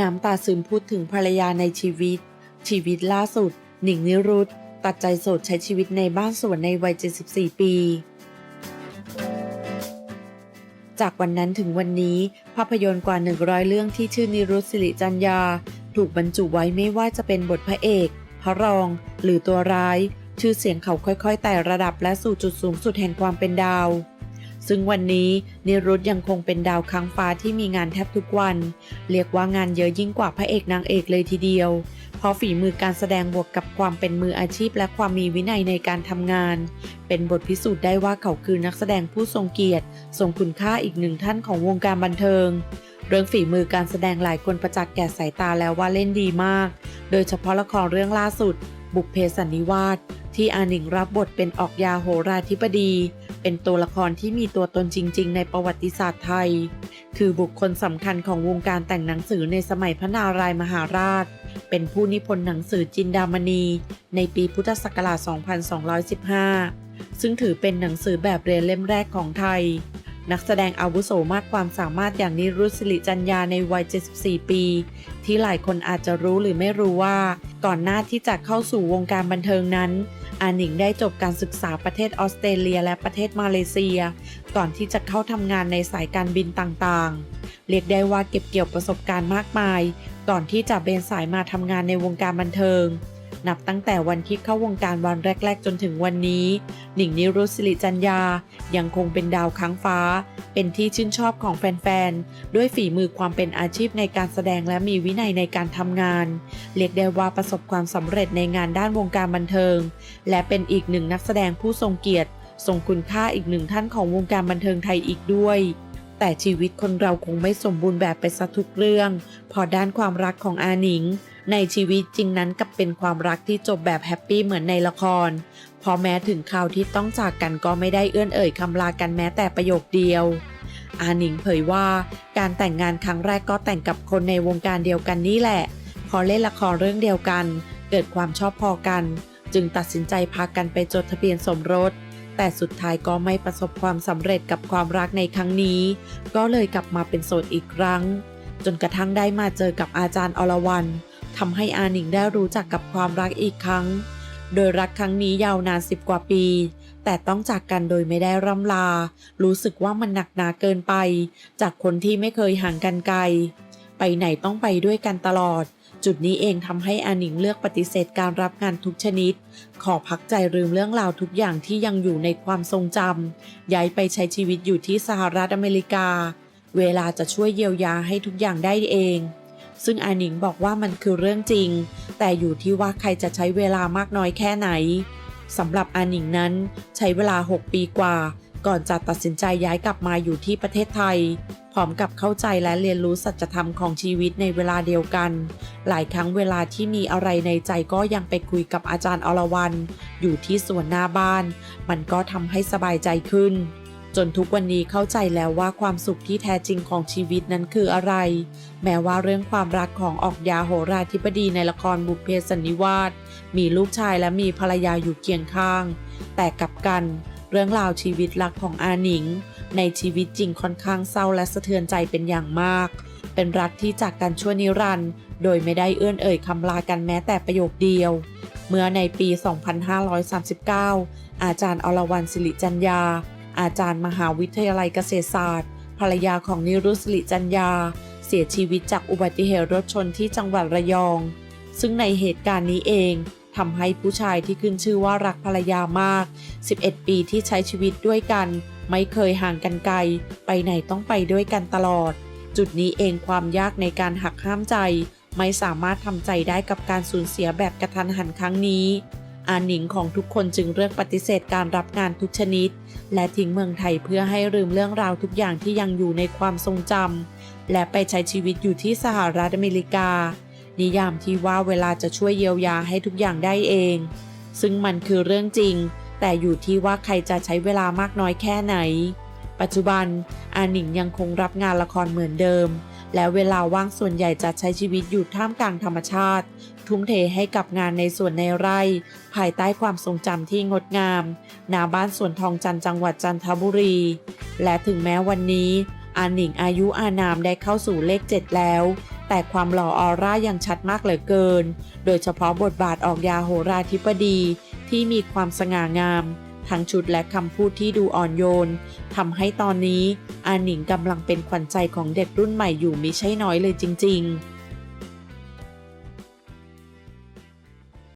น้ำตาซึมพูดถึงภรรยาในชีวิต ชีวิตล่าสุด หนิงนิรุตตัดใจโสดใช้ชีวิตในบ้านสวนในวัย 74 ปี จากวันนั้นถึงวันนี้ ภาพยนตร์กว่า 100 เรื่องที่ชื่อนิรุตสิริจัญญาถูกบรรจุไว้ไม่ว่าจะเป็นบทพระเอก พระรอง หรือตัวร้าย ชื่อเสียงเขาค่อยๆไต่ระดับและสู่จุดสูงสุดแห่งความเป็นดาว ซึ่งวันนี้นิรุตยังคงเป็นดาวค้างฟ้าที่มีงานแทบทุกวัน เรียกว่างานเยอะยิ่งกว่าพระเอกนางเอกเลยทีเดียว เพราะฝีมือการแสดงบวกกับความเป็นมืออาชีพและความมีวินัยในการทำงาน เป็นบทพิสูจน์ได้ว่าเขาคือนักแสดงผู้ทรงเกียรติทรงคุณค่าอีกหนึ่งท่านของวงการบันเทิง เรื่องฝีมือการแสดงหลายคนประจักษ์แก่สายตาแล้วว่าเล่นดีมาก โดยเฉพาะละครเรื่องล่าสุด บุพเพสันนิวาสที่อาหนิงรับบทเป็นออกยาโหราธิบดี เป็นตัวละครที่มีตัวตนจริง ๆ ในประวัติศาสตร์ไทย คือบุคคลสำคัญของวงการแต่งหนังสือในสมัยพระนารายมหาราช เป็นผู้นิพนธ์หนังสือจินดามณี ในปีพุทธศักราช 2215 ซึ่งถือเป็นหนังสือแบบเรียนเล่มแรกของไทย นักแสดงอาวุโสมากความสามารถอย่างนิรุตศิริจัญญาในวัย 74 ปี ที่หลายคนอาจจะรู้หรือไม่รู้ว่า ก่อนหน้าที่จะเข้าสู่วงการบันเทิงนั้น อาหนิงได้จบการศึกษาประเทศออสเตรเลียและประเทศมาเลเซีย ก่อนที่จะเข้าทำงานในสายการบินต่างๆ เรียกได้ว่าเก็บเกี่ยวประสบการณ์มากมาย ก่อนที่จะเบนสายมาทำงานในวงการบันเทิง นับตั้งแต่วันที่เข้าวงการวันแรก ๆ จนถึงวันนี้ หนิงนิรุตศิริจัญญา ยังคงเป็นดาวค้างฟ้า เป็นที่ชื่นชอบของแฟน ๆ ด้วยฝีมือความเป็นอาชีพในการแสดงและมีวินัยในการทำงาน เรียกได้ว่าประสบความสำเร็จในงานด้านวงการบันเทิง และเป็นอีกหนึ่งนักแสดงผู้ทรงเกียรติทรงคุณค่าอีกหนึ่งท่านของวงการบันเทิงไทยอีกด้วยแต่ชีวิตคนเราคงไม่สมบูรณ์แบบไปซะทุกเรื่อง พอด้านความรักของอาหนิง ในชีวิตจริงนั้นกับเป็นความรักที่จบแบบแฮปปี้เหมือนในละคร พอแม้ถึงข่าวที่ต้องจากกันก็ไม่ได้เอื้อนเอ่ยคำลากันแม้แต่ประโยคเดียว อาหนิงเผยว่าการแต่งงานครั้งแรกก็แต่งกับคนในวงการเดียวกันนี่แหละ พอเล่นละครเรื่องเดียวกัน เกิดความชอบพอกัน จึงตัดสินใจพากันไปจดทะเบียนสมรสแต่สุดท้ายก็ไม่ประสบความสำเร็จกับความรักในครั้งนี้ ก็เลยกลับมาเป็นโสดอีกครั้ง จนกระทั่งได้มาเจอกับอาจารย์อรวรรณ ทำให้อาหนิงได้รู้จักกับความรักอีกครั้ง โดยรักครั้งนี้ยาวนานสิบกว่าปี แต่ต้องจากกันโดยไม่ได้ร่ำลา รู้สึกว่ามันหนักหนาเกินไป จากคนที่ไม่เคยห่างกันไกล ไปไหนต้องไปด้วยกันตลอด จุดนี้เองทำให้อาหนิงเลือกปฏิเสธการรับงานทุกชนิด ขอพักใจลืมเรื่องราวทุกอย่างที่ยังอยู่ในความทรงจำย้ายไปใช้ชีวิตอยู่ที่สหรัฐอเมริกา เวลาจะช่วยเยียวยาให้ทุกอย่างได้เอง ซึ่งอาหนิงบอกว่ามันคือเรื่องจริง แต่อยู่ที่ว่าใครจะใช้เวลามากน้อยแค่ไหนสำหรับอาหนิงนั้นใช้เวลา 6 ปีกว่า ก่อนจะตัดสินใจย้ายกลับมาอยู่ที่ประเทศไทย พร้อมกับเข้าใจและเรียนรู้สัจธรรมของชีวิตในเวลาเดียวกัน หลายครั้งเวลาที่มีอะไรในใจก็ยังไปคุยกับอาจารย์อรวรรณอยู่ที่สวนหน้าบ้าน มันก็ทำให้สบายใจขึ้น จนทุกวันนี้เข้าใจแล้วว่าความสุขที่แท้จริงของชีวิตนั้นคืออะไร แม้ว่าเรื่องความรักของออกยาโหราธิบดีในละครบุพเพสันนิวาสมีลูกชายและมีภรรยาอยู่เคียงข้าง แต่กลับกัน เรื่องราวชีวิตรักของอาหนิง ในชีวิตจริงค่อนข้างเศร้าและสะเทือนใจเป็นอย่างมาก เป็นรักที่จากกันชั่วนิรันดร์โดยไม่ได้เอื้อนเอ่ยคำลากันแม้แต่ประโยคเดียว เมื่อในปี 2539 อาจารย์อรวรรณศิริจัญญา อาจารย์มหาวิทยาลัยเกษตรศาสตร์ ภรรยาของนิรุตศิริจัญญาเสียชีวิตจากอุบัติเหตุรถชนที่จังหวัดระยอง ซึ่งในเหตุการณ์นี้เองทำให้ผู้ชายที่ขึ้นชื่อว่ารักภรรยามาก 11 ปีที่ใช้ชีวิตด้วยกัน ไม่เคยห่างกันไกล ไปไหนต้องไปด้วยกันตลอด จุดนี้เองความยากในการหักห้ามใจ ไม่สามารถทำใจได้กับการสูญเสียแบบกระทันหันครั้งนี้ อาหนิงของทุกคนจึงเลือกปฏิเสธการรับงานทุกชนิด และทิ้งเมืองไทยเพื่อให้ลืมเรื่องราวทุกอย่างที่ยังอยู่ในความทรงจำและไปใช้ชีวิตอยู่ที่สหรัฐอเมริกา นิยามที่ว่าเวลาจะช่วยเยียวยาให้ทุกอย่างได้เอง ซึ่งมันคือเรื่องจริง แต่อยู่ที่ว่าใครจะใช้เวลามากน้อยแค่ไหน ปัจจุบันอาหนิงยังคงรับงานละครเหมือนเดิม และเวลาว่างส่วนใหญ่จะใช้ชีวิตอยู่ท่ามกลางธรรมชาติ ทุ่มเทให้กับงานในสวนในไร่ ภายใต้ความทรงจำที่งดงามณบ้านสวนทองจันจังหวัดจันทบุรี และถึงแม้วันนี้อาหนิงอายุอานามได้เข้าสู่เลข 7 แล้ว แต่ความหล่อออร่ายังชัดมากเหลือเกิน โดยเฉพาะบทบาทออกยาโหราธิบดีที่มีความสง่างาม ทั้งชุดและคำพูดที่ดูอ่อนโยนทำให้ตอนนี้อาหนิงกำลังเป็นขวัญใจของเด็กรุ่นใหม่อยู่มิใช่น้อยเลยจริง ๆ